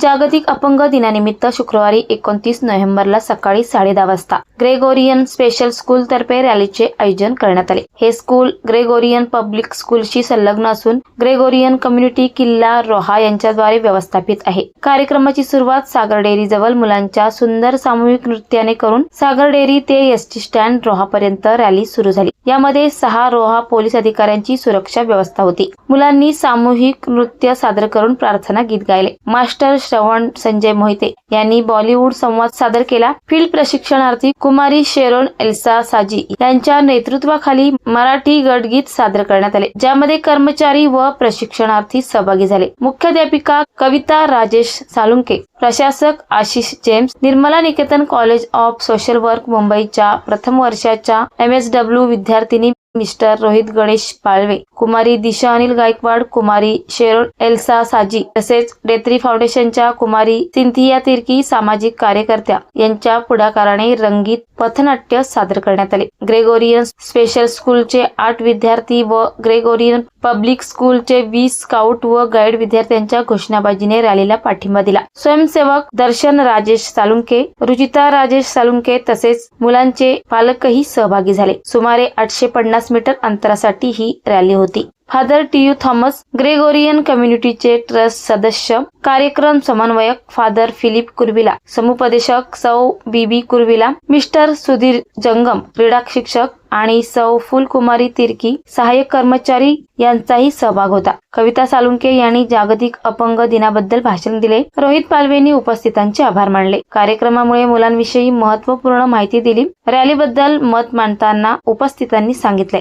जागतिक अपंग दिनानिमित्त शुक्रवारी एकोणतीस नोव्हेंबरला सकाळी साडे दहा वाजता ग्रेगोरियन स्पेशल स्कूल तर्फे रॅलीचे आयोजन करण्यात आले. हे स्कूल ग्रेगोरियन पब्लिक स्कूलशी संलग्न असून ग्रेगोरियन कम्युनिटी किल्ला रोहा यांच्याद्वारे व्यवस्थापित आहे. कार्यक्रमाची सुरुवात सागर डेअरी जवळ मुलांच्या सुंदर सामूहिक नृत्याने करून सागर डेअरी ते एस टी स्टँड रोहा पर्यंत रॅली सुरू झाली. यामध्ये सहा रोहा पोलीस अधिकाऱ्यांची सुरक्षा व्यवस्था होती. मुलांनी सामूहिक नृत्य सादर करून प्रार्थना गीत गायले. मास्टर श्रवण संजय मोहिते यांनी बॉलिवूड संवाद सादर केला. फील्ड प्रशिक्षणार्थी कुमारी शेरोन एल्सा साजी यांच्या नेतृत्वाखाली मराठी गटगीत सादर करण्यात आले ज्यामध्ये कर्मचारी व प्रशिक्षणार्थी सहभागी झाले. मुख्याध्यापिका कविता राजेश सालुंके प्रशासक Ashish James Nirmala Niketan college of social work मुंबईच्या प्रथम वर्षाच्या एम एस डब्ल्यू विद्यार्थिनी मिस्टर रोहित गणेश पाळवे कुमारी दिशा अनिल गायकवाड कुमारी शेरोल एल्सा साजी तसेच डेत्री फाउंडेशनच्या कुमारी सिंथिया तिर्की सामाजिक कार्यकर्त्या यांच्या पुढाकाराने रंगीत पथनाट्य सादर करण्यात आले. ग्रेगोरियन स्पेशल स्कूलचे आठ विद्यार्थी व ग्रेगोरियन पब्लिक स्कूलचे वीस स्काउट व गाईड विद्यार्थ्यांच्या घोषणाबाजीने रॅलीला पाठिंबा दिला. स्वयंसेवक दर्शन राजेश सालुंके रुचिता राजेश सालुंके तसेच मुलांचे पालकही सहभागी झाले. सुमारे आठशे पन्नास मीटर अंतरासाठी ही रॅली होती. Father T U Thomas Gregorian कम्युनिटीचे trust सदस्य. कार्यक्रम समन्वयक फादर फिलिप कुर्विला. समुपदेशक सौ बीबी कुर्विला. मिस्टर सुधीर जंगम क्रीडा शिक्षक आणि सौ फुलकुमारी तिर्की सहाय्यक कर्मचारी यांचाही सहभाग होता. कविता सालुंके यांनी जागतिक अपंग दिनाबद्दल भाषण दिले. रोहित पालवेंनी उपस्थितांचे आभार मानले. कार्यक्रमामुळे मुलांविषयी महत्त्वपूर्ण माहिती दिली. रॅलीबद्दल मत मांडताना उपस्थितांनी सांगितले.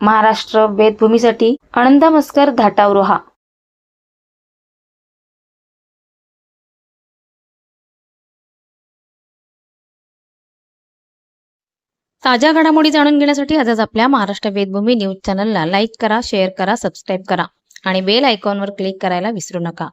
महाराष्ट्र वेदभूमीसाठी आनंद मस्कर धाटावरोहा. ताज्या घडामोडी जाणून घेण्यासाठी आजच आपल्या महाराष्ट्र वेदभूमी न्यूज चॅनलला लाईक करा शेअर करा सबस्क्राईब करा आणि बेल आयकॉनवर क्लिक करायला विसरू नका.